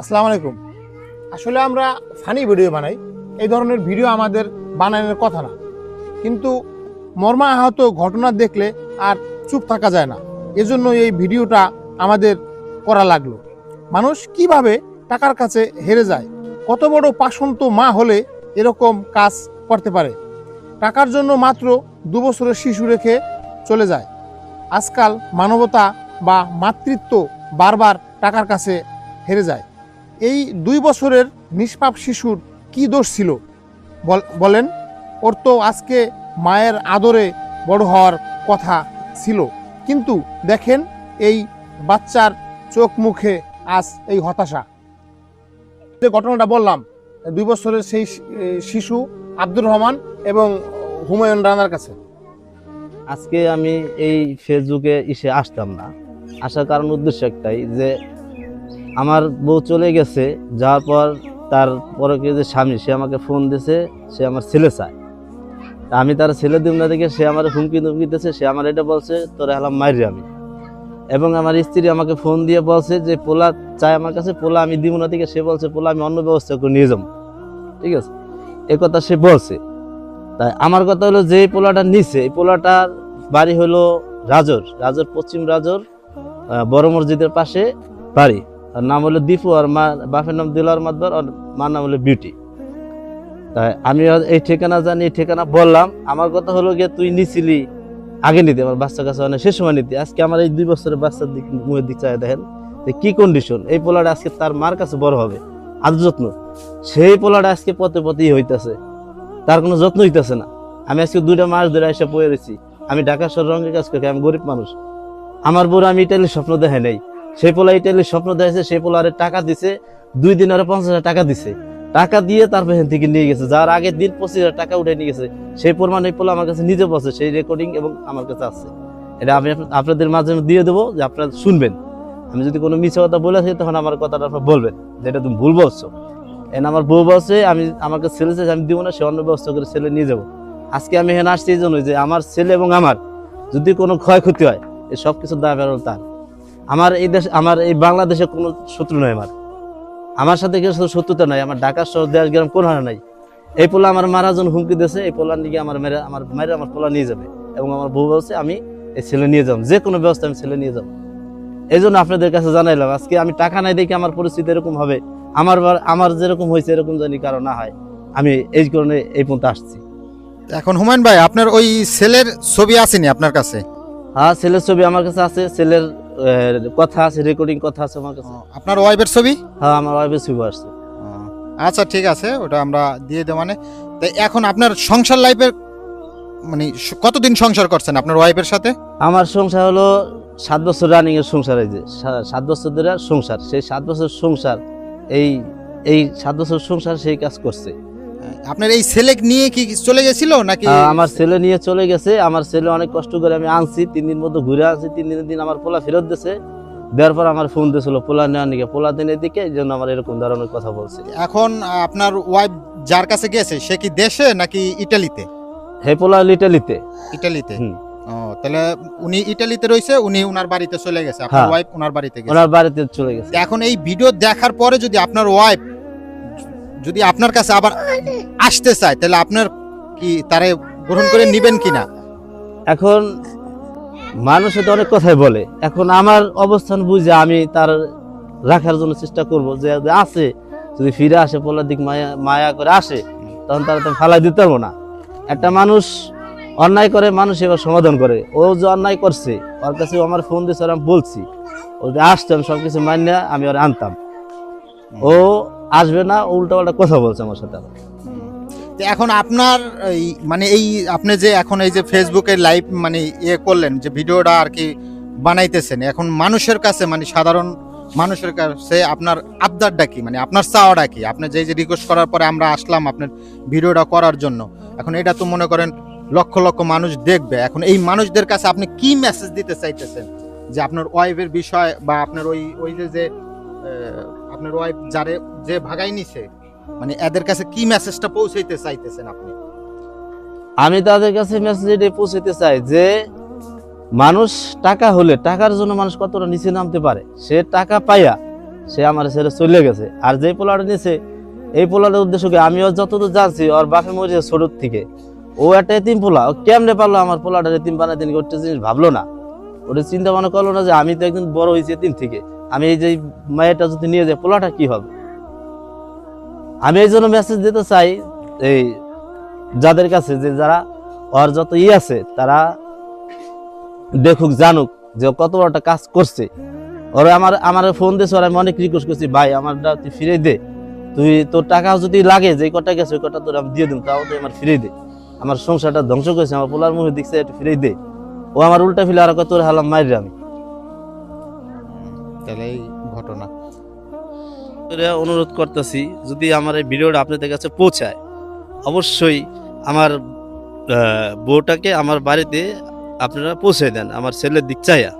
আসসালামু আলাইকুম। আসলে আমরা ফানি ভিডিও বানাই। এই ধরনের ভিডিও আমাদের বানানোর কথা না। কিন্তু মর্মা আহত ঘটনা দেখলে আর চুপ থাকা যায় না। এজন্য এই ভিডিওটা আমাদের করা লাগল। মানুষ কীভাবে টাকার কাছে হেরে যায়? কত বড় পাশন্ত মা হলে এরকম কাজ করতে পারে? টাকার জন্য মাত্র দু বছরের শিশু রেখে চলে যায়। আজকাল মানবতা বা মাতৃত্ব বারবার টাকার কাছে হেরে যায়। এই দুই বছরের নিষ্পাপ শিশুর কি দোষ ছিল? বল- বলেন। ওর তো আজকে মায়ের আদরে বড় হওয়ার কথা ছিল। কিন্তু দেখেন এই বাচ্চার চোখ মুখে আজ এই হতাশা। যে ঘটনাটা বললাম, দুই বছরের সেই শিশু আব্দুর রহমান এবং হুমায়ুন রানার কাছে। আজকে আমি এই ফেসবুকে এসে আসতাম না। আসার কারণ উদ্দেশ্য একটাই, যে আমার বউ চলে গেছে, যাওয়ার পর তার পরকে যে স্বামী, সে আমাকে ফোন দিছে, সে আমার ছেলে চায়। আমি তার ছেলে দিব না দেখে সে আমার হুমকি ধুমকি দিতেছে সে আমার এটা বলছে, তোরা হলাম মারি আমি। এবং আমার স্ত্রী আমাকে ফোন দিয়ে বলছে যে, পোলা চায় আমার কাছে, পোলা আমি দিব না থেকে সে বলছে, পোলা আমি অন্য ব্যবস্থা করে নিয়ে যাব। ঠিক আছে? এ কথা সে বলছে। তাই আমার কথা হলো যে পোলাটা নিছে, এই পোলাটার বাড়ি হলো রাজর রাজর পশ্চিম রাজর বড় মসজিদের পাশে বাড়ি। নাম হলো দীপু আর মা, বাপের নাম দিলার মাদবার আর মার নাম হলো বিউটি। তাই আমি আর এই ঠিকানা জানি, এই ঠিকানা বললাম। আমার কথা হলো গিয়ে তুই নিছিলি, আগে নিতে, আমার বাচ্চার কাছে মানে সে সময় নিতে। আজকে আমার এই দুই বছরের বাচ্চার দিক মুখের দিক চাই দেখেন যে কি কন্ডিশন এই পোলাটা আজকে তার মার কাছে বড় হবে। আদর যত্ন। সেই পোলাটা আজকে পথে পথেই হইতেছে। তার কোনো যত্ন হইতেছে না। আমি আজকে দুইটা মাস ধরে এসে পড়ে রয়েছি আমি ঢাকা শহর রঙের কাজ করি, আমি গরিব মানুষ। আমার বড় আমি ইটালির স্বপ্ন দেখে নাই। সেই পোলা ইটালির স্বপ্ন দেখেছে, সেই পোলা আরে টাকা দিছে, দুই দিন আরে পঞ্চাশ হাজার টাকা দিছে। টাকা দিয়ে তারপর এখান থেকে নিয়ে গেছে। যার আগের দিন পঁচিশ হাজার টাকা উঠে নিয়ে গেছে, সেই পরিমাণ এই পোলা আমার কাছে নিজে বসে সেই রেকর্ডিং এবং আমার কাছে আছে। এটা আমি আপনাদের মাঝে দিয়ে দেবো, যে আপনারা শুনবেন। আমি যদি কোনো মিছে কথা বলে থাকি তখন আমার কথাটা আপনারা বলবেন যেটা তুমি ভুল বলছো। এন আমার বউ বলছে, আমি আমাকে ছেলে চাইছে, আমি দিব না, সে অন্য ব্যবস্থা করে ছেলে নিয়ে যাব। আজকে আমি এখানে আসছি এই জন্যই যে আমার ছেলে এবং আমার যদি কোনো ক্ষয়ক্ষতি হয়, এই সব কিছুর বেরোল তার। আমার এই দেশ আমার এই বাংলাদেশে কোনো শত্রু নয় আমার। আমার সাথে কেউ শুধু শত্রুতা নাই আমার ঢাকা শহর দেশ গ্রাম কোনো হারা নাই। এই পোলা আমার মারা জন হুমকি দিয়েছে এই পোলার নিয়ে আমার মেরে আমার মেরে আমার পোলা নিয়ে যাবে এবং আমার বউ বলছে আমি এই ছেলে নিয়ে যাব যে কোনো ব্যবস্থা আমি ছেলে নিয়ে যাব। এই জন্য আপনাদের কাছে জানাইলাম আজকে আমি টাকা নাই দেখে আমার পরিস্থিতি এরকম হবে। আমার আমার যেরকম হয়েছে এরকম জানি কারও না হয়। আমি এই কারণে এই পর্যন্ত আসছি। এখন হুমায়ুন ভাই আপনার ওই সেলের ছবি আসেনি আপনার কাছে? হ্যাঁ ছেলের ছবি আমার কাছে আছে ছেলের কথা আছে রেকর্ডিং কথা আছে আমার কাছে। আপনার ওয়াইফের ছবি? হ্যাঁ আমার ওয়াইফের ছবি আসছে। আচ্ছা ঠিক আছে ওটা আমরা দিয়ে দেবো মানে। তাই এখন আপনার সংসার লাইফের মানে কতদিন সংসার করছেন আপনার ওয়াইফের সাথে? আমার সংসার হলো সাত বছর রানিং এর সংসার এই যে সাত বছর ধরে সংসার। সেই সাত বছর সংসার এই এই সাত বছর সংসার সেই কাজ করছে। আপনার এই ছেলে নিয়ে কি চলে গেছিল নাকি? আমার ছেলে নিয়ে চলে গেছে। আমার ছেলে অনেক কষ্ট করে আমি আনছি তিন দিন মতো ঘুরে আনছি তিন দিনের দিন আমার পোলা ফেরত দিয়েছে। দেওয়ার পর আমার ফোন দিয়েছিল পোলা নেওয়ার নিকে পোলা দিনের দিকে এই জন্য আমার এরকম ধরনের কথা বলছে। এখন আপনার ওয়াইফ যার কাছে গেছে সে কি দেশে নাকি ইটালিতে? হে পোলা ইটালিতে। হুম। ও তাহলে উনি ইটালিতে রয়েছে উনি উনার বাড়িতে চলে গেছে আপনার হ্যাঁ। ওয়াইফ উনার বাড়িতে গেছে। ওনার বাড়িতে চলে গেছে। এখন এই ভিডিও দেখার পরে যদি আপনার ওয়াইফ যদি আপনার কাছে আবার আসতে চায়, তাহলে আপনার কি তারে গ্রহণ করে নিবেন কিনা? এখন মানুষে তো অনেক কথাই বলে। এখন আমার অবস্থান বুঝে আমি তার রাখার জন্য চেষ্টা করব যে আছে যদি ফিরে আসে, পোলার দিক মায়া মায়া করে আসে, তখন তারা তো ফালাই দিতে পারব না। একটা মানুষ অন্যায় করে, মানুষ এবার সমাধান করে। ও যে অন্যায় করছে, ওর কাছে আমার ফোন দিয়েছে আমি বলছি। ও যে আসতাম সবকিছু মান্য আমি ওর আনতাম। ও আসবে না উল্টা পাল্টা কথা বলছে আমার সাথে এখন আপনার মানে এই, আপনি যে এখন এই যে ফেসবুকে লাইভ মানে ইয়ে করলেন, যে ভিডিওটা আর কি বানাইতেছেন, এখন মানুষের কাছে মানে সাধারণ মানুষের কাছে আপনার আবদারটা কি? মানে আপনার চাওয়াটা কি? আপনি যে যে রিকোয়েস্ট করার পরে আমরা আসলাম আপনার ভিডিওটা করার জন্য, এখন এটা তো মনে করেন লক্ষ লক্ষ মানুষ দেখবে। এখন এই মানুষদের কাছে আপনি কি মেসেজ দিতে চাইতেছেন? যে আপনার ওয়াইফের বিষয় বা আপনার ওই ওই যে আপনার ওয়াইফ যারে যে ভাগাই নিছে মানে এদের কাছে কি মেসেজটা পৌঁছাইতে চাইতেছেন আপনি? আমি তাদের কাছে মেসেজ পৌঁছাতে চাই যে, মানুষ টাকা হলে, টাকার জন্য মানুষ কতটা নিচে নামতে পারে, সে টাকা পাইয়া সে আমার ছেড়ে চলে গেছে। আর যে পোলাটা নিয়েছে এই পোলাটার উদ্দেশ্য কি? আমিও যতদূর জানছি, ওর বাপে মরেছে ছোটোর থেকে। ও একটা এতিম পোলা, ও কেমনে পারল আমার পোলাটা এতিম বানাতে একটা জিনিস ভাবলো না। ওটা চিন্তা ভাবনা করল না যে আমি তো একদিন বড় হয়েছি এতিম থেকে। আমি এই যে মায়েরটা যদি নিয়ে যাই, পোলাটা কি হবে? আমি এই জন্য মেসেজ দিতে চাই, এই যাদের কাছে যে যারা ওর যত ই আছে, তারা দেখুক, জানুক যে কত বড় একটা কাজ করছে। ওরা আমার আমার ফোন দিয়েছে ওরা আমি অনেক রিকোয়েস্ট করছি, ভাই, আমারটা তুই ফিরে দে। তুই, তোর টাকা যদি লাগে, যে কটা গেছে, ওই কটা তোর আমি দিয়ে দিন তাও তুই আমার ফিরে দে। আমার সংসারটা ধ্বংস করেছে, আমার পোলার মুখে দেখছে একটু ফিরে দে। ও আমার উল্টা ফিলে আর কত হালাম মারি আমি। তাহলে ঘটনা। অনুরোধ করতেছি, যদি আমার এই ভিডিওটা আপনাদের কাছে পৌঁছায়, অবশ্যই আমার বউটাকে আমার বাড়িতে আপনারা পৌঁছে দেন, আমার ছেলের দিক চাইয়া।